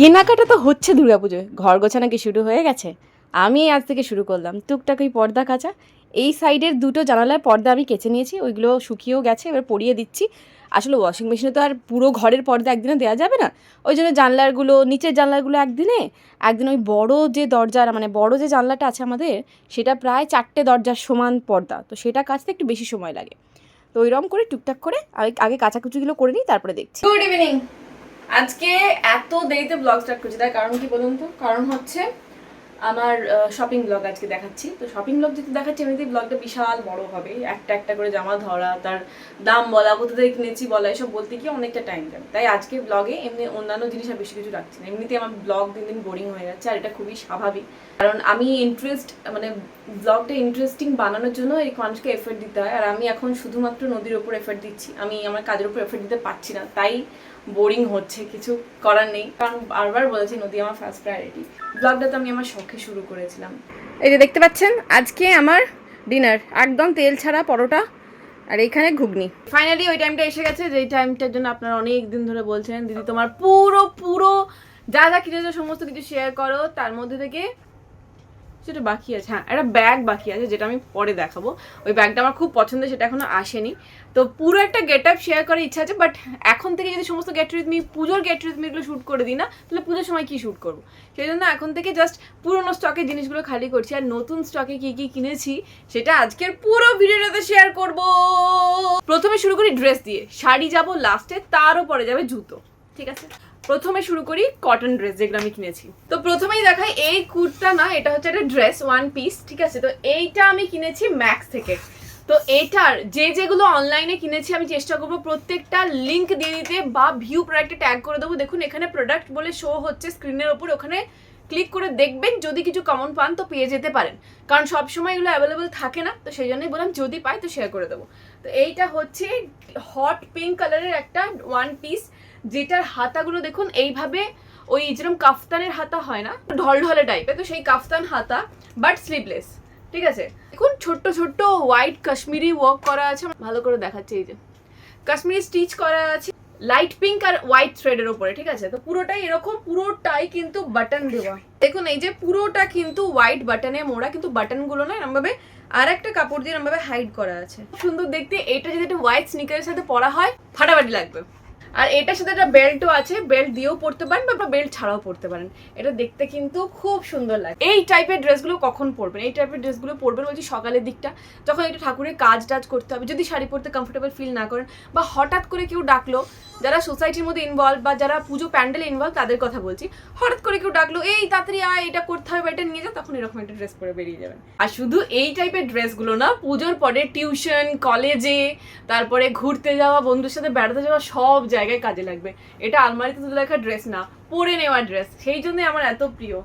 কেনাকাটা তো হচ্ছে দুর্গাপুজোয়। ঘর গোছানো কি শুরু হয়ে গেছে? আমি আজ থেকে শুরু করলাম। টুকটাক ওই পর্দা কাচা। এই সাইডের দুটো জানালায় পর্দা আমি কেচে নিয়েছি, ওইগুলো শুকিয়েও গেছে, এবার পরিয়ে দিচ্ছি। আসলে ওয়াশিং মেশিনে তো আর পুরো ঘরের পর্দা একদিনে দেওয়া যাবে না। ওই জন্য জানলাগুলো নিচের জানলাগুলো একদিনে, একদিন ওই বড় যে দরজার মানে বড় যে জানলাটা আছে আমাদের, সেটা প্রায় চারটে দরজার সমান পর্দা। তো সেটা কাচতে একটু বেশি সময় লাগে। তো ওইরকম করে টুকটাক করে, আগে কাচাকুচিগুলো করে নিই, তারপরে দেখছি। গুড ইভিনিং আজকে এত দেরিতে ব্লগ স্টার্ট করছি, তার কারণ কি বলুন তো? কারণ হচ্ছে আমার শপিং ব্লগ আজকে দেখাচ্ছি। তো শপিং ব্লগ যেহেতু দেখাচ্ছি এমনিতেই ব্লগটা বিশাল বড় হবে। একটা একটা করে জামা ধরা, তার দাম বলা, কোথা কিনেছি বলা, এসব বলতে গিয়ে অনেকটা টাইম যাবে তাই আজকে ব্লগে এমনি অন্যান্য জিনিস আর বেশি কিছু রাখছি না। এমনিতেই আমার ব্লগ দিন দিন বোরিং হয়ে যাচ্ছে, আর এটা খুবই স্বাভাবিক। কারণ আমি ইন্টারেস্ট মানে ব্লগটা ইন্টারেস্টিং বানানোর জন্য এই মানুষকে এফর্ট দিতে হয়। আর আমি এখন শুধুমাত্র নদীর ওপর এফর্ট দিচ্ছি। আমি আমার কাজের ওপর এফর্ট দিতে পারছি না। তাই বোরিং হচ্ছে কিছু করার নেই। কারণ বারবার বলেছি নদী আমার ফার্স্ট প্রায়োরিটি ব্লগটা তো আমি আমার শখে শুরু করেছিলাম। এই যে দেখতে পাচ্ছেন আজকে আমার ডিনার একদম তেল ছাড়া পরোটা আর এখানে ঘুগনি। ফাইনালি ওই টাইমটা এসে গেছে যেই টাইমটার জন্য আপনারা অনেক দিন ধরে বলছেন দিদি তোমার পুরো পুরো যা যা কিনেছো সমস্ত কিছু শেয়ার করো। তার মধ্যে থেকে সেটা বাকি আছে। হ্যাঁ একটা ব্যাগ বাকি আছে যেটা আমি পরে দেখাবো। ওই ব্যাগটা আমার খুব পছন্দের, সেটা এখনও আসেনি। তো পুরো একটা গেট আপ শেয়ার করার ইচ্ছা আছে বাট এখন থেকে যদি সমস্ত গেট রিথমি পুজোর গেট রিথমিগুলো শ্যুট করে দিই না, তাহলে পুজোর সময় কি শ্যুট করব? সেই জন্য এখন থেকে জাস্ট পুরোনো স্টকের জিনিসগুলো খালি করছি, আর নতুন স্টকে কি কি কিনেছি, সেটা আজকের পুরো ভিডিওটাতে শেয়ার করব। প্রথমে শুরু করি ড্রেস দিয়ে। শাড়ি যাব লাস্টে তারও পরে যাবে জুতো। ঠিক আছে? প্রথমে শুরু করি কটন ড্রেস যেগুলো আমি কিনেছি। তো প্রথমেই দেখাই, এই কুর্তা না, এটা হচ্ছে একটা ড্রেস ওয়ান পিস ঠিক আছে? তো এইটা আমি কিনেছি ম্যাক্স থেকে। তো এটার যে যেগুলো অনলাইনে কিনেছি, আমি চেষ্টা করব প্রত্যেকটা লিঙ্ক দিয়ে দিতে বা ভিউ প্রোডাক্টে ট্যাগ করে দেবো। দেখুন, এখানে প্রোডাক্ট বলে শো হচ্ছে স্ক্রিনের ওপর, ওখানে ক্লিক করে দেখবেন যদি কিছু কমন পান, তো পেয়ে যেতে পারেন। কারণ সবসময় এগুলো অ্যাভেলেবেল থাকে না, তো সেই জন্যই বললাম যদি পাই, তো শেয়ার করে দেবো। তো এইটা হচ্ছে হট পিঙ্ক কালারের একটা ওয়ান পিস যেটার হাতাগুলো দেখুন, এইভাবে ওই যেরকম কাফতানের হাতা হয় না, ঢলঢলে টাইপের তো সেই কাফতান হাতা বাট স্লিভলেস ঠিক আছে? দেখুন, ছোট্ট ছোট্ট হোয়াইট কাশ্মীরি ওয়ার্ক করা আছে ভালো করে দেখাচ্ছে এই যে। কাশ্মীরি স্টিচ করা আছে লাইট পিঙ্ক আর হোয়াইট থ্রেডের উপরে, ঠিক আছে? তো পুরোটাই এরকম, পুরোটাই কিন্তু বাটন দেওয়া। দেখুন, এই যে পুরোটা কিন্তু হোয়াইট বাটনে মোড়া, কিন্তু বাটনগুলো না এরমভাবে আর একটা কাপড় দিয়ে এরমভাবে হাইড করা আছে। সুন্দর দেখতে, এটা যদি একটা হোয়াইট স্নিকারের সাথে পরা হয়, ফাটাফাটি লাগবে। আর এটার সাথে একটা বেল্টও আছে। বেল্ট দিয়েও পরতে পারেন বা বেল্ট ছাড়াও পরতে পারেন। এটা দেখতে কিন্তু খুব সুন্দর লাগে। এই টাইপের ড্রেসগুলো কখন পরবেন? এই টাইপের ড্রেসগুলো পরবেন বলছি সকালের দিকটা। যখন একটু ঠাকুরের কাজ টাজ করতে হবে, যদি শাড়ি পরতে কমফোর্টেবল ফিল না করেন বা হঠাৎ করে কেউ ডাকলো, যারা সোসাইটির মধ্যে ইনভলভ বা যারা পুজো প্যান্ডেলে ইনভলভ তাদের কথা বলছি, হঠাৎ করে কেউ ডাকলো, এই তাড়াতাড়ি আয়, এটা করতে হবে, এটা নিয়ে যা, তখন এরকম একটা ড্রেস পরে বেরিয়ে যাবেন। আর শুধু এই টাইপের ড্রেসগুলো না, পুজোর পরে টিউশন কলেজে তারপরে ঘুরতে যাওয়া, বন্ধুর সাথে বেড়াতে যাওয়া, সব জায়গায় কাজে লাগবে। এটা আলমারিতে তুলে রাখা ড্রেস না, পরে নেওয়া ড্রেস সেই জন্যই আমার এত প্রিয়।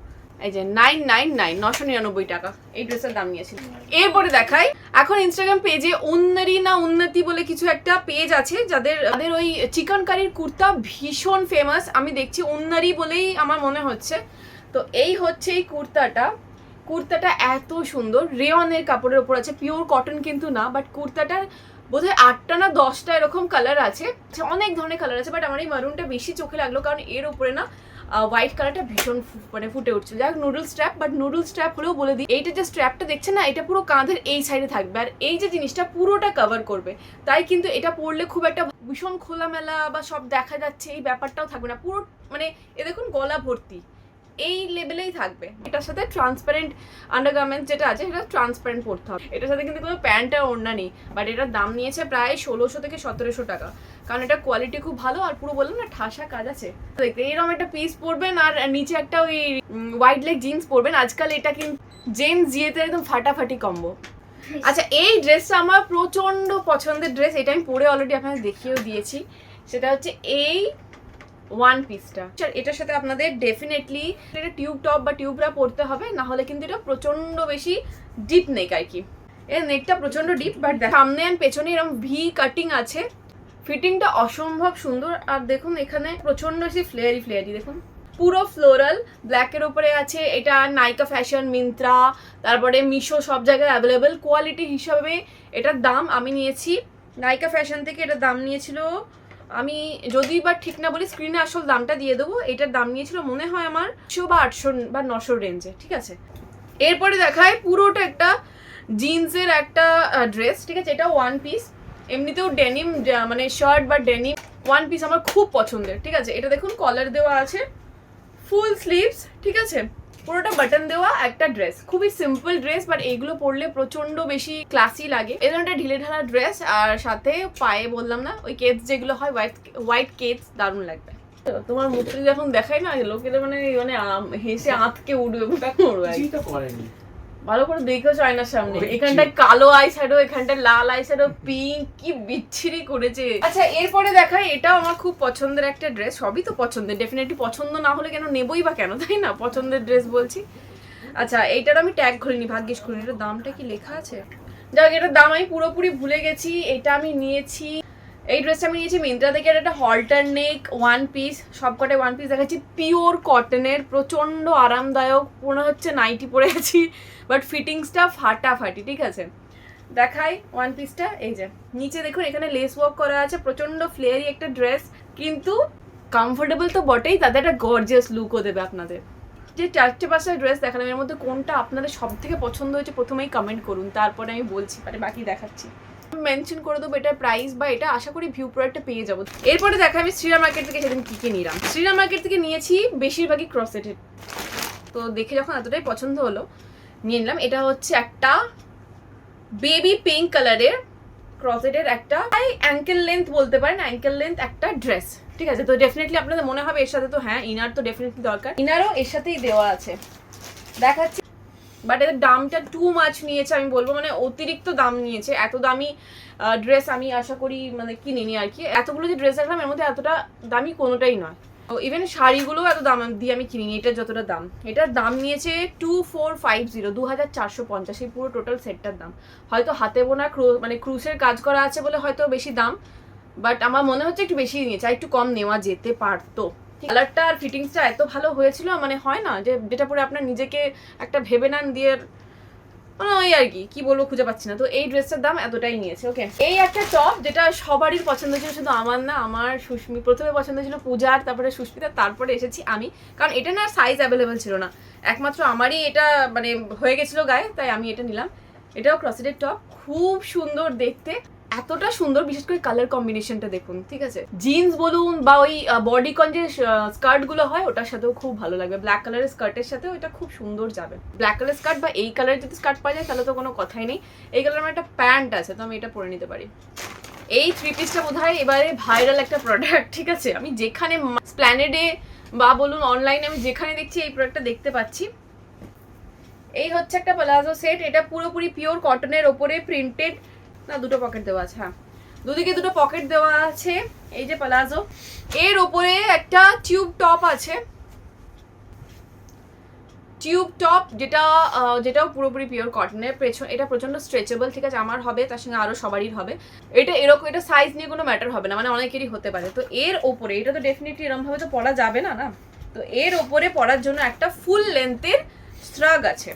এই যে নাইন নাইন নাইন নশো নিরানব্বই টাকা। এই ড্রেসের দাম নিয়েছিল এরপরে দেখাই, এখন ইনস্টাগ্রাম পেজে উন্নরি না উন্নতি বলে কিছু একটা পেজ আছে, যাদের যাদের ওই চিকেন কারির কুর্তা ভীষণ ফেমাস আমি দেখছি উন্নারি বলেই আমার মনে হচ্ছে। তো এই হচ্ছে এই কুর্তাটা। কুর্তাটা এত সুন্দর। রেওয়ানের কাপড়ের ওপর আছে। পিওর কটন কিন্তু না বাট কুর্তাটার বোধহয় আটটা না দশটা এরকম কালার আছে। আচ্ছা, অনেক ধরনের কালার আছে বাট আমার এই মারুনটা বেশি চোখে লাগল কারণ এর উপরে না হোয়াইট কালারটা ভীষণ মানে ফুটে উঠছিল। যাই হোক noodle strap but noodle strap হলেও বলে দিই এইটা যে স্ট্র্যাপটা দেখছে না এটা পুরো কাঁধের এই সাইডে থাকবে। আর এই যে জিনিসটা পুরোটা কভার করবে। তাই কিন্তু এটা পরলে খুব একটা ভীষণ খোলামেলা বা সব দেখা যাচ্ছে এই ব্যাপারটাও থাকবে না। পুরো মানে এ দেখুন গলা ভর্তি। এই লেভেলেই থাকবে। এটার সাথে ট্রান্সপারেন্ট আন্ডারগার্মেন্টস যেটা আছে, সেটা ট্রান্সপারেন্ট পড়তে হবে। এটার সাথে কিন্তু কোনো প্যান্ট আর ওড়না নেই বাট এটার দাম নিয়েছে প্রায় ষোলোশো থেকে সতেরোশো টাকা। কারণ এটা কোয়ালিটি খুব ভালো, আর পুরো বললাম না, ঠাসা কাজ আছে। দেখতে, এরকম একটা পিস পরবেন, আর নিচে একটা ওই হোয়াইট লেগ জিন্স পরবেন। আজকাল এটা কিন্তু জেন্স জিয়েতে একদম ফাটাফাটি কম্বো আচ্ছা এই ড্রেসটা আমার প্রচণ্ড পছন্দের ড্রেস এটা আমি পরে অলরেডি আপনাদের দেখিয়েও দিয়েছি। সেটা হচ্ছে এই ওয়ান পিসটা এটার সাথে আপনাদের ডেফিনেটলি এটা টিউব টপ বা টিউবরা পরতে হবে, না হলে কিন্তু এটা প্রচণ্ড বেশি ডিপ নেক আর কি। এর নেকটা প্রচণ্ড ডিপ বাট সামনে আর পেছনে এরকম ভি কাটিং আছে। ফিটিংটা অসম্ভব সুন্দর, আর দেখুন এখানে প্রচণ্ড বেশি ফ্লেয়ারি ফ্লেয়ারি দেখুন। পুরো ফ্লোরাল ব্ল্যাকের উপরে আছে, এটা নাইকা ফ্যাশন মিন্ত্রা তারপরে মিশো সব জায়গায় অ্যাভেলেবেল কোয়ালিটি হিসাবে এটার দাম আমি নিয়েছি নাইকা ফ্যাশন থেকে এটার দাম নিয়েছিল আমি যদি বা ঠিক না বলি স্ক্রিনে আসল দামটা দিয়ে দেবো। এটার দাম নিয়েছিল মনে হয় আমার শো বা আটশো বা নশো রেঞ্জে ঠিক আছে? এরপরে দেখায় পুরোটা একটা জিন্সের একটা ড্রেস ঠিক আছে? এটা ওয়ান পিস এমনিতেও ডেনিম মানে শার্ট বা ডেনিম ওয়ান পিস আমার খুব পছন্দের, ঠিক আছে? এটা দেখুন কলার দেওয়া আছে। ফুল স্লিভস ঠিক আছে? পুরোটা বাটন দেওয়া একটা ড্রেস খুবই সিম্পল ড্রেস বাট এইগুলো পরলে প্রচণ্ড বেশি ক্লাসি লাগে। এই ধরনের ঢিলে ঢালা ড্রেস আর সাথে পায়ে বললাম না, ওই কেটস যেগুলো হয় হোয়াইট হোয়াইট কেটস দারুণ লাগবে। তোমার মুখটা যখন দেখাই না, লোকেরা মানে মানে হেসে আঁতকে উঠবে তখন ভালো করে দেখেছ আয়নার সামনে। এখানটায় কালো আই শ্যাডো এখানটায় লাল আই শ্যাডো পিঙ্ক কি বিচ্ছিরি করেছে। আচ্ছা এরপরে দেখাই এটাও আমার খুব পছন্দের একটা ড্রেস সবই তো পছন্দের ডেফিনেটলি পছন্দ না হলে কেন নেবই বা কেন তাই না? পছন্দের ড্রেস বলছি। আচ্ছা এইটার আমি ট্যাগ করিনি ভাগ্যিস করিনি এটার দামটা কি লেখা আছে? যাক এটার দাম আমি পুরোপুরি ভুলে গেছি এটা আমি নিয়েছি এই ড্রেসটা আমি নিয়েছি মিন্ত্রা থেকে একটা হল্টার নেক ওয়ান পিস সবকটায় ওয়ান পিস দেখাচ্ছি। পিওর কটনের প্রচণ্ড আরামদায়ক, মনে হচ্ছে নাইটি পরে আছি বাট ফিটিংসটা ফাটাফাটি, ঠিক আছে? দেখাই ওয়ান পিসটা এই যে। নিচে দেখুন, এখানে লেস ওয়ার্ক করা আছে, প্রচণ্ড ফ্লেয়ারি একটা ড্রেস কিন্তু কমফোর্টেবল তো বটেই তাদের একটা গর্জিয়াস লুকও দেবে আপনাদের। যে চারটে পাঁচটা ড্রেস দেখালাম, এর মধ্যে কোনটা আপনাদের সব থেকে পছন্দ হয়েছে, প্রথমেই কমেন্ট করুন, তারপরে আমি বলছি মানে বাকি দেখাচ্ছি। মেনশন করে দেবো এটার প্রাইস বা এটা আশা করি ভিউ প্রোডাক্টটা পেয়ে যাব। এরপরে দেখা আমি শ্রীরাম মার্কেট থেকে সেদিন কী কী নিলাম। শ্রীরাম মার্কেট থেকে নিয়েছি বেশিরভাগই ক্রসেটেড তো দেখে যখন এতটাই পছন্দ হলো, নিয়ে নিলাম। এটা হচ্ছে একটা বেবি পিঙ্ক কালারের ক্রসেটের একটা প্রায় অ্যাঙ্কেল লেন্থ বলতে পারেন অ্যাঙ্কেল লেন্থ একটা ড্রেস ঠিক আছে? তো ডেফিনেটলি আপনাদের মনে হবে এর সাথে তো হ্যাঁ ইনার তো ডেফিনেটলি দরকার। ইনারও এর সাথেই দেওয়া আছে। দেখাচ্ছি বাট এদের দামটা টু মাছ নিয়েছে, আমি বলব। মানে অতিরিক্ত দাম নিয়েছে। এত দামি ড্রেস আমি আশা করি মানে কিনিনি আর কি। এতগুলো যে ড্রেস দেখলাম, এর মধ্যে এতটা দামি কোনোটাই নয়। ইভেন শাড়িগুলো এত দাম দিয়ে আমি কিনিনি এটার যতটা দাম। এটার দাম নিয়েছে টু ফোর ফাইভ জিরো দু হাজার চারশো পঞ্চাশ। এই পুরো টোটাল সেটটার দাম। হয়তো হাতে বোনা ক্রু মানে ক্রুসের কাজ করা আছে বলে হয়তো বেশি দাম বাট আমার মনে হচ্ছে একটু বেশি নিয়েছে। আর একটু কম নেওয়া যেতে পারতো। কালারটা আর ফিটিংসটা এত ভালো হয়েছিল মানে হয় না যে যেটা পরে আপনার নিজেকে একটা ভেবে নেন দিয়ে মানে ওই আর কি কি বলব খুঁজে পাচ্ছি না। তো এই ড্রেসটার দাম এতটাই নিয়েছে ওকে এই একটা টপ যেটা সবারই পছন্দ ছিল, শুধু আমার না, আমার সুস্মি প্রথমে পছন্দ ছিল পূজার তারপরে সুস্মিতার তারপরে এসেছি আমি। কারণ এটা না সাইজ অ্যাভেলেবেল ছিল না। একমাত্র আমারই এটা মানে হয়ে গেছিল গায়ে, তাই আমি এটা নিলাম। এটাও ক্রসেটের টপ খুব সুন্দর দেখতে। এতটা সুন্দর, বিশেষ করে কালার কম্বিনেশনটা দেখুন, ঠিক আছে? জিন্স বলুন বা ওই বডিকন যে স্কার্টগুলো হয়, ওটার সাথেও খুব ভালো লাগবে। ব্ল্যাক কালারের স্কার্টের সাথে এটা খুব সুন্দর যাবে। ব্ল্যাক কালার স্কার্ট বা এই কালারের যদি স্কার্ট পাওয়া যায়, তাহলে তো কোনো কথাই নেই। এই কালার আমার একটা প্যান্ট আছে, তো আমি এটা পরে নিতে পারি। এই থ্রি পিসটা বোধ হয় এবারে ভাইরাল একটা প্রোডাক্ট ঠিক আছে? আমি যেখানে স্প্ল্যানেডে বা বলুন অনলাইনে আমি যেখানে দেখছি, এই প্রোডাক্টটা দেখতে পাচ্ছি। এই হচ্ছে একটা প্লাজো সেট এটা পুরোপুরি পিওর কটনের ওপরে প্রিন্টেড না, দুটো পকেট দেওয়া আছে হ্যাঁ। দুদিকে দুটো পকেট দেওয়া আছে, এই যে প্লাজো এর ওপরে একটা টিউব টপ আছে। টিউব টপ যেটা যেটাও পুরোপুরি পিওর কটনের পেছন, এটা প্রচণ্ড স্ট্রেচেবল ঠিক আছে, আমার হবে, তার সঙ্গে আরও সবারই হবে। এটা এরকম, এটা সাইজ নিয়ে কোনো ম্যাটার হবে না মানে অনেকেরই হতে পারে। তো এর ওপরে এটা তো ডেফিনেটলি এরমভাবে তো পরা যাবে না না? তো এর ওপরে পরার জন্য একটা ফুল লেন্থের স্ট্রাগ আছে।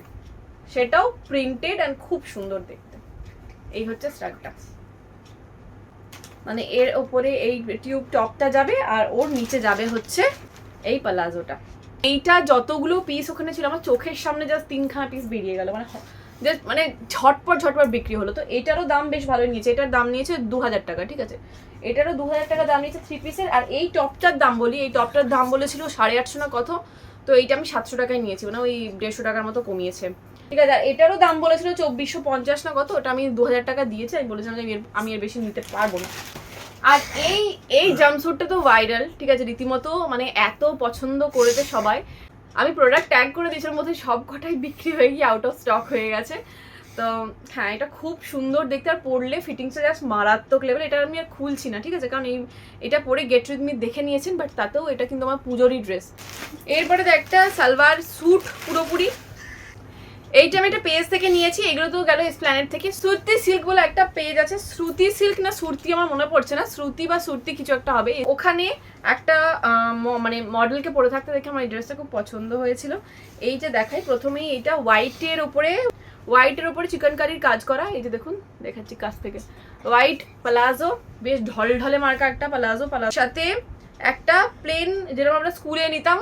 সেটাও প্রিন্টেড অ্যান্ড খুব সুন্দর দেখতে। এই হচ্ছে স্ট্রাকটা মানে এর ওপরে এই টিউব টপটা যাবে আর ওর নিচে যাবে হচ্ছে এই প্লাজোটা। এইটা যতগুলো পিস ওখানে ছিল, আমার চোখের সামনে জাস্ট তিনখানা পিস বেরিয়ে গেল। মানে জাস্ট মানে ঝটপট ঝটপট বিক্রি হলো। তো এটারও দাম বেশ ভালো নিয়েছে। এটার দাম নিয়েছে দু হাজার টাকা, ঠিক আছে? এটারও দু হাজার টাকা দাম নিয়েছে থ্রি পিসের আর এই টপটার দাম বলি, এই টপটার দাম বলেছিল সাড়ে আটশো না কত? তো এইটা আমি সাতশো টাকায় নিয়েছি মানে ওই দেড়শো টাকার মতো কমিয়েছে। ঠিক আছে, আর এটারও দাম বলেছিল চব্বিশশো পঞ্চাশ না কত? ওটা আমি দু হাজার টাকা দিয়েছি, আমি বলেছিলাম যে আমি এর- বেশি নিতে পারব না। আর এই এই জাম্পস্যুটটা তো ভাইরাল ঠিক আছে, রীতিমতো মানে এত পছন্দ করেছে সবাই। আমি প্রোডাক্ট ট্যাগ করে দিয়েছিলাম মধ্যে সব কটাই বিক্রি হয়ে গিয়ে আউট অফ স্টক হয়ে গেছে। তো হ্যাঁ এটা খুব সুন্দর দেখতে, আর পরলে ফিটিংসটা জাস্ট মারাত্মক লেভেল এটা আমি আর খুলছি না, ঠিক আছে? কারণ এই, এটা পরে গেট উইথ মি দেখে নিয়েছেন বাট তাতেও এটা কিন্তু আমার পুজোরই ড্রেস এরপরে তো একটা সালভার স্যুট পুরোপুরি। এইটা আমি একটা পেজ থেকে নিয়েছি, এগুলো তো গেল স্প্ল্যানেট থেকে। শ্রুতি সিল্ক বলে একটা পেজ আছে। শ্রুতি সিল্ক না শ্রুতি আমার মনে পড়ছে না। শ্রুতি বা শ্রুতি কিছু একটা হবে। ওখানে একটা মানে মডেলকে পরে থাকতে দেখে আমার এই ড্রেসটা খুব পছন্দ হয়েছিল। এই যে দেখাই, প্রথমেই এটা হোয়াইটের উপরে হোয়াইটের ওপরে চিকেন কারির কাজ করা, এই যে দেখুন, দেখাচ্ছি কাছ থেকে। হোয়াইট প্লাজো বেশ ঢল ঢলে মার্কা একটা প্লাজো প্লাজো সাথে একটা প্লেন যেরকম আমরা স্কুলে নিতাম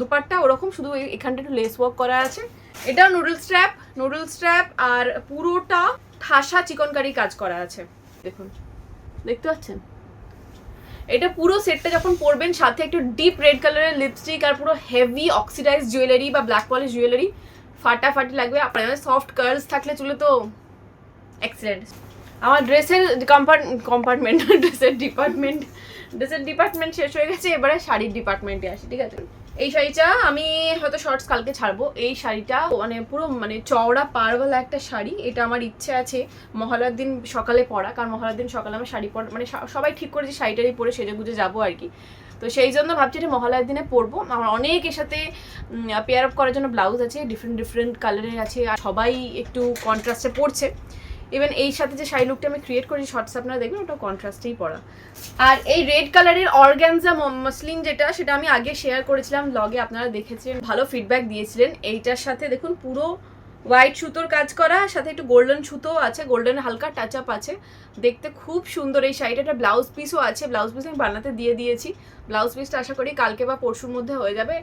দুপাট্টা, ওরকম শুধু এখানটা একটু লেস ওয়ার্ক করা আছে। এটা নুডলস স্ট্র্যাপ নুডলস স্ট্র্যাপ আর পুরোটা ঠাসা চিকন কারি কাজ করা আছে। দেখুন, দেখতে পাচ্ছেন? এটা পুরো সেটটা যখন পরবেন, সাথে একটু ডিপ রেড কালারের লিপস্টিক আর পুরো হেভি অক্সিডাইজ জুয়েলারি বা ব্ল্যাক পলিশ জুয়েলারি ফাটাফাটি লাগবে। আপনার সফট কার্লস থাকলে চুলে তো এক্সিলেন্ট আমার ড্রেসের কম্পার্ট কম্পার্টমেন্ট ড্রেসের ডিপার্টমেন্ট ড্রেসের ডিপার্টমেন্ট শেষ হয়ে গেছে এবারে শাড়ির ডিপার্টমেন্টে আসি ঠিক আছে? এই শাড়িটা আমি হয়তো শর্টস কালকে ছাড়বো। এই শাড়িটা মানে পুরো মানে চওড়া পাড়ওয়ালা একটা শাড়ি। এটা আমার ইচ্ছে আছে মহালয়ার দিন সকালে পরা কারণ মহালয়ার দিন সকালে আমার শাড়ি পরা মানে সবাই ঠিক করেছে শাড়িটারই পরে সেজে গুজে যাব আর কি। তো সেই জন্য ভাবছি এটা মহালয়ার দিনে পরবো। আমার অনেক এর সাথে পেয়ার আপ করার জন্য ব্লাউজ আছে ডিফারেন্ট ডিফারেন্ট কালারের আছে, আর সবাই একটু কন্ট্রাস্টে পড়ছে ইভেন এই সাথে যে শাড়ি লুকটা আমি ক্রিয়েট করেছি শর্টস আপনারা দেখবেন ওটা কন্ট্রাস্টেই পরা। আর এই রেড কালারের অর্গ্যানজা মসলিন যেটা, সেটা আমি আগে শেয়ার করেছিলাম ব্লগে আপনারা দেখেছেন, ভালো ফিডব্যাক দিয়েছিলেন। এইটার সাথে দেখুন, পুরো হোয়াইট সুতোর কাজ করা, সাথে একটু গোল্ডেন সুতো আছে গোল্ডেন হালকা টাচ আপ আছে। দেখতে খুব সুন্দর এই শাড়িটা একটা ব্লাউজ পিসও আছে ব্লাউজ পিস আমি বানাতে দিয়ে দিয়েছি। ব্লাউজ পিসটা আশা করি কালকে বা পরশুর মধ্যে হয়ে যাবে।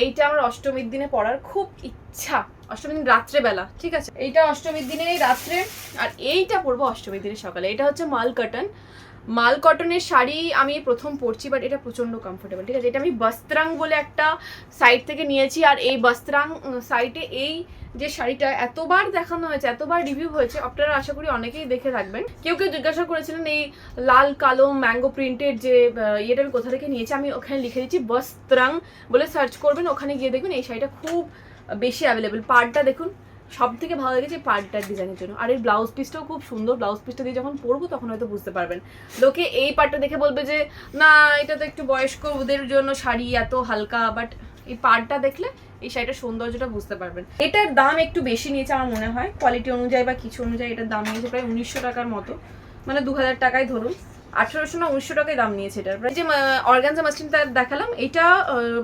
এইটা আমার অষ্টমীর দিনে পরার খুব ইচ্ছা। অষ্টমীর দিন রাত্রেবেলা, ঠিক আছে? এইটা অষ্টমীর দিনে এই রাত্রে, আর এইটা পরবো অষ্টমীর দিনে সকালে। এটা হচ্ছে মাল কটন মাল কটনের শাড়ি আমি প্রথম পরছি বাট এটা প্রচণ্ড কমফোর্টেবল ঠিক আছে? এটা আমি বস্ত্রাং বলে একটা সাইট থেকে নিয়েছি, আর এই বস্ত্রাং সাইটে এই যে শাড়িটা এতবার দেখানো হয়েছে, এতবার রিভিউ হয়েছে, আপনারা আশা করি অনেকেই দেখে থাকবেন। কেউ কেউ জিজ্ঞাসা করেছিলেন এই লাল, কালো ম্যাঙ্গো প্রিন্টের যে ইয়েটা আমি কোথা থেকে নিয়েছি, আমি ওখানে লিখে দিচ্ছি বস্ত্রাং বলে সার্চ করবেন, ওখানে গিয়ে দেখবেন এই শাড়িটা খুব বেশি অ্যাভেলেবেল পার্টটা দেখুন। সব থেকে ভালো লেগেছে পার্টটার ডিজাইনের জন্য। আর এই ব্লাউজ পিসটাও খুব সুন্দর। ব্লাউজ পিসটা দিয়ে যখন পরবো, তখন হয়তো বুঝতে পারবেন। লোকে এই পার্টটা দেখে বলবে যে, না, এটা তো একটু বয়স্ক ওদের জন্য শাড়ি এত হালকা। বাট এই পার্টটা দেখলে এই শাড়িটার সৌন্দর্যটা বুঝতে পারবেন। এটার দাম একটু বেশি নিয়েছে আমার মনে হয়। কোয়ালিটি অনুযায়ী বা কিছু অনুযায়ী এটার দাম নিয়েছে প্রায় উনিশশো টাকার মতো। মানে দু হাজার টাকায় ধরুন। আঠেরোশো না উনিশশো টাকায় দাম নিয়েছে এটার যে অর্গানজা মাস্টিনটা দেখালাম, এটা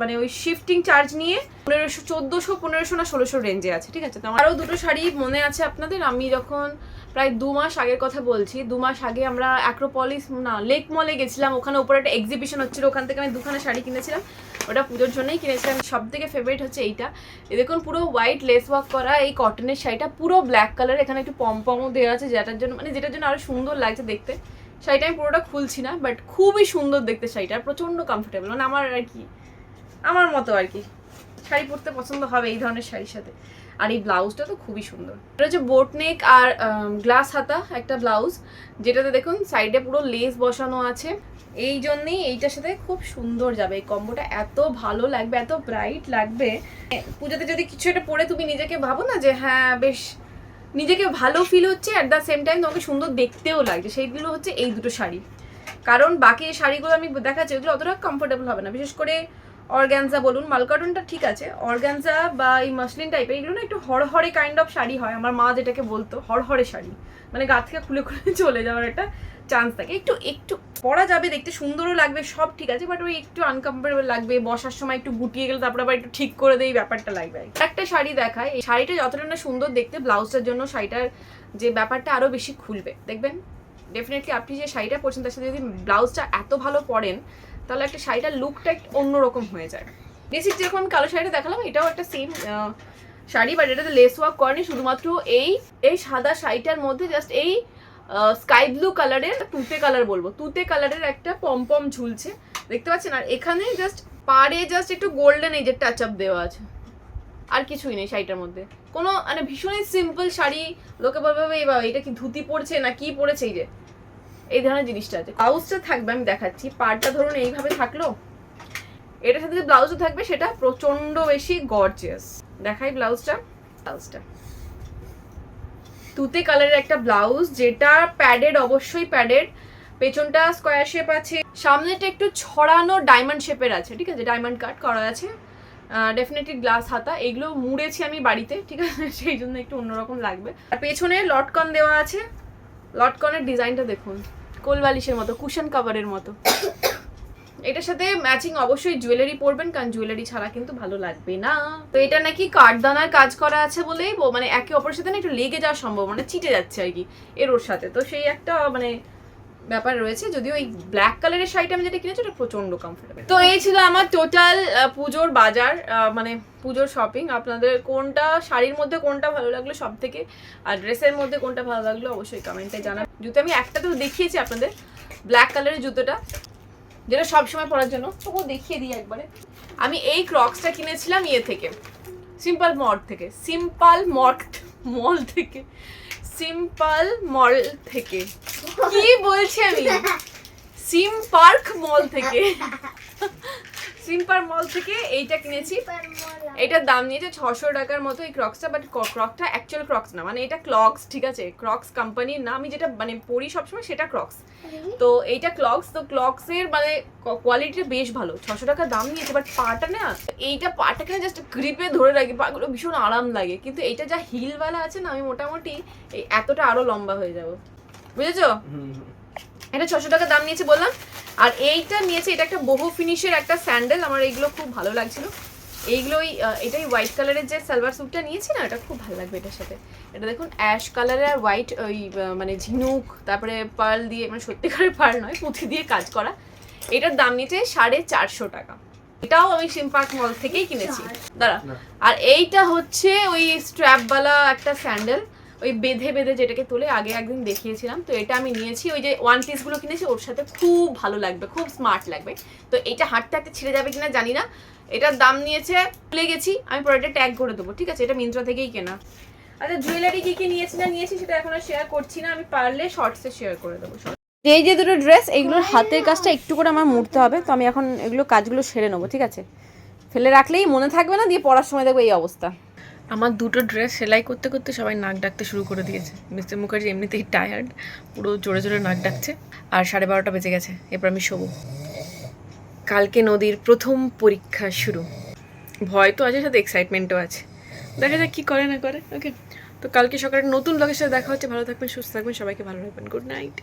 মানে ওই শিফটিং চার্জ নিয়ে পনেরোশো, চোদ্দোশো, পনেরোশো না ষোলোশো রেঞ্জে আছে, ঠিক আছে? তো আরও দুটো শাড়ি মনে আছে আপনাদের। আমি যখন প্রায় দু মাস আগের কথা বলছি, দু মাস আগে আমরা অ্যাক্রোপলিস না লেক মলে গেছিলাম। ওখানে উপরে একটা এক্সিবিশন হচ্ছিল, ওখান থেকে আমি দুখানা শাড়ি কিনেছিলাম। ওটা পুজোর জন্যই কিনেছিলাম। সব থেকে ফেভারিট হচ্ছে এইটা। এই দেখুন, পুরো হোয়াইট লেস ওয়ার্ক করা এই কটনের শাড়িটা, পুরো ব্ল্যাক কালার এখানে একটু পমপমও দেওয়া আছে, যেটার জন্য মানে যেটার জন্য আরও সুন্দর লাগছে দেখতে। শাড়িটা আমি পুরোটা খুলছি না বাট খুবই সুন্দর দেখতে শাড়িটা আর প্রচণ্ড কমফোর্টেবল মানে আমার আর কি, আমার মতো আর কি। শাড়ি পরতে পছন্দ হবে এই ধরনের শাড়ির সাথে। আর এই ব্লাউজটা তো খুবই সুন্দর। এটা হচ্ছে বোট নেক আর গ্লাস হাতা, একটা ব্লাউজ যেটাতে দেখুন সাইডে পুরো লেস বসানো আছে। এই জন্যেই এইটার সাথে খুব সুন্দর যাবে এই কম্বোটা এত ভালো লাগবে, এত ব্রাইট লাগবে। পুজোতে যদি কিছু একটা পরে তুমি নিজেকে ভাবো না যে হ্যাঁ বেশ নিজেকে ভালো ফিল হচ্ছে অ্যাট দ্য সেম টাইম তোমাকে সুন্দর দেখতেও লাগছে। সেইগুলো হচ্ছে এই দুটো শাড়ি। কারণ বাকি শাড়িগুলো আমি দেখাচ্ছি, ওগুলো অতটা কমফোর্টেবল হবে না। বিশেষ করে অর্গ্যানজা বলুন মালকাটনটা ঠিক আছে। অর্গ্যানজা বা এই মাসলিন টাইপের এগুলো না একটু হরহরে কাইন্ড অফ শাড়ি হয়। আমার মা যেটাকে বলতো হরহরে শাড়ি। মানে গা থেকে খুলে খুলে চলে যাওয়ার একটা চান্স থাকে। একটু একটু পরা যাবে, দেখতে সুন্দরও লাগবে, সব ঠিক আছে বাট ওই একটু আনকমফোর্টেবল লাগবে, বসার সময় একটু গুটিয়ে গেলে তারপরে আবার একটু ঠিক করে দেয় ব্যাপারটা লাগবে একটা শাড়ি দেখায়, এই শাড়িটা যতটা না সুন্দর দেখতে, ব্লাউজটার জন্য শাড়িটার যে ব্যাপারটা আরও বেশি খুলবে। দেখবেন ডেফিনেটলি আপনি যে শাড়িটা পরছেন, তার সাথে যদি ব্লাউজটা এত ভালো পরেন তাহলে একটা শাড়িটার লুকটা একটু অন্যরকম হয়ে যায়। বেসিক যেরকম কালো শাড়িটা দেখালাম, এটাও একটা সেম শাড়ি বাট এটাতে লেস ওয়ার্ক করেনি শুধুমাত্র এই এই সাদা শাড়িটার মধ্যে জাস্ট এই স্কাই ব্লু কালারের তুতে কালার বলব। তুতে কালারের একটা পমপম ঝুলছে। দেখতে পাচ্ছেন? আর এখানে জাস্ট পাড়ে জাস্ট একটু গোল্ডেন এই যে টাচ আপ দেওয়া আছে। আর কিছুই নেই শাড়িটার মধ্যে। কোনো মানে ভীষণই সিম্পল শাড়ি, লোকে বলবে "এই বাবা এটা কি ধুতি পড়ছে না কি পড়েছে এই যে? এই ধরনের জিনিসটা আছে। ব্লাউজটা থাকবে, আমি দেখাচ্ছি। পাড়টা ধরুন এইভাবে থাকল। এটার সাথে যে ব্লাউজও থাকবে, সেটা প্রচণ্ড বেশি গর্জিয়াস দেখাই ব্লাউজটা ব্লাউজটা তুতে কালারের একটা ব্লাউজ যেটা প্যাডেড অবশ্যই প্যাডেড পেছনটা স্কোয়ার শেপ আছে। সামনেটা একটু ছড়ানো ডায়মন্ড শেপের আছে, ঠিক আছে? ডায়মন্ড কাট করা আছে। ডেফিনেটলি গ্লাস হাতা। এগুলো মুড়েছি আমি বাড়িতে, ঠিক আছে? সেই জন্য একটু অন্যরকম লাগবে। আর পেছনে লটকন দেওয়া আছে। লটকনের ডিজাইনটা দেখুন। কোলবালিশের মতো, কুশন কাভারের মতো। এটার সাথে ম্যাচিং অবশ্যই জুয়েলারি পরবেন, কারণ জুয়েলারি ছাড়া কিন্তু ভালো লাগবে না। তো এটা নাকি কাঠদানার কাজ করা আছে বলেই মানে একে অপরের সাথে না একটু লেগে যাওয়া সম্ভব মানে চিটে যাচ্ছে আর কি, এর ওর সাথে। তো সেই একটা মানে ব্যাপার রয়েছে, যদিও এই ব্ল্যাক কালারের শাড়িটা আমি যেটা কিনেছি, ওটা প্রচণ্ড কমফোর্টেবল তো এই ছিল আমার টোটাল পুজোর বাজার মানে পুজোর শপিং আপনাদের কোনটা শাড়ির মধ্যে কোনটা ভালো লাগল সব থেকে আর ড্রেসের মধ্যে কোনটা ভালো লাগল, অবশ্যই কমেন্টে জানাবেন। জুতো আমি একটা তো দেখিয়েছি আপনাদের ব্ল্যাক কালারের জুতোটা, যেটা সব সময় পরার জন্য। তবুও দেখিয়ে দিই একবারে। আমি এই ক্রক্সটা কিনেছিলাম ইয়ে থেকে সিম্পল মল থেকে সিম্পল মর্ক মল থেকে। সিম্পল মল থেকে। কি বলছি আমি? সিম পার্ক মল থেকে। সিম পার্ক মল থেকে এইটা কিনেছি। এটার দাম নিয়েছে ছশো টাকার মতো এই ক্রক্সটা বাট ক্রকটা অ্যাকচুয়াল ক্রক্স না। মানে এটা ক্লক্স ঠিক আছে? ক্রক্স কোম্পানির নাম আমি যেটা মানে পরি সবসময় সেটা ক্রক্স তো এইটা ক্লক্স তো ক্লক্সের মানে কোয়ালিটিটা বেশ ভালো। ছশো টাকা দাম নিয়েছে বাট পাটা না এইটা পাটাকে না জাস্ট গ্রিপে ধরে রাখি। পাগুলো ভীষণ আরাম লাগে। কিন্তু এইটা যা হিলওয়ালা আছে না আমি মোটামুটি এই এতটা আরও লম্বা হয়ে যাব। বুঝেছ? এটা ছশো টাকা দাম নিয়েছে বললাম। আর এইটা নিয়েছে এটা একটা বহু ফিনিশের একটা স্যান্ডেল আমার এইগুলো খুব ভালো লাগছিল। এইগুলোই এটাই হোয়াইট কালারের যে সালোয়ার স্যুটটা নিয়েছি না এটা খুব ভালো লাগবে এটার সাথে। এটা দেখুন অ্যাশ কালারের আর হোয়াইট ওই মানে ঝিনুক তারপরে পার্ল দিয়ে মানে সত্যিকারের পার্ল নয় পুঁথি দিয়ে কাজ করা। এটার দাম নিয়েছে সাড়ে চারশো টাকা। এটাও আমি সিম্পার্ক মল থেকেই কিনেছি। দাঁড়া। আর এইটা হচ্ছে ওই স্ট্র্যাপওয়ালা একটা স্যান্ডেল। ওই বেঁধে বেঁধে যেটাকে তুলে, আগে একদিন দেখিয়েছিলাম। তো এটা আমি নিয়েছি। ওই যে ওয়ান পিসগুলো কিনেছি, ওর সাথে খুব ভালো লাগবে, খুব স্মার্ট লাগবে। তো এটা হাঁটতে হাঁটতে ছিঁড়ে যাবে কিনা জানি না। এটার দাম নিয়েছে, ভুলে গেছি, আমি পরে এটা ট্যাগ করে দেবো, ঠিক আছে? এটা মিন্ত্রা থেকেই কেনা। আচ্ছা জুয়েলারি কি কি নিয়েছি না নিয়েছি সেটা এখন শেয়ার করছি না। আমি পারলে শর্টসে শেয়ার করে দেবো এই যে দুটো ড্রেস এগুলোর হাতের কাজটা একটু করে আমার মুড়তে হবে। তো আমি এখন এগুলো কাজগুলো সেরে নেব, ঠিক আছে? ফেলে রাখলেই মনে থাকবে না, দিয়ে পড়ার সময় দেখব এই অবস্থা। আমার দুটো ড্রেস সেলাই করতে করতে সবাই নাক ডাকতে শুরু করে দিয়েছে। মিস্টার মুখার্জি এমনিতেই টায়ার্ড পুরো জোরে জোরে নাক ডাকছে। আর সাড়ে বারোটা বেজে গেছে, এরপর আমি শোবো। কালকে নদীর প্রথম পরীক্ষা শুরু। ভয় তো আছে, সাথে এক্সাইটমেন্টও আছে। দেখা যাক কি করে না করে ওকে তো কালকে সকালে নতুন লোকের সাথে দেখা হচ্ছে, ভালো থাকবেন, সুস্থ থাকবেন, সবাইকে ভালো রাখবেন। Good night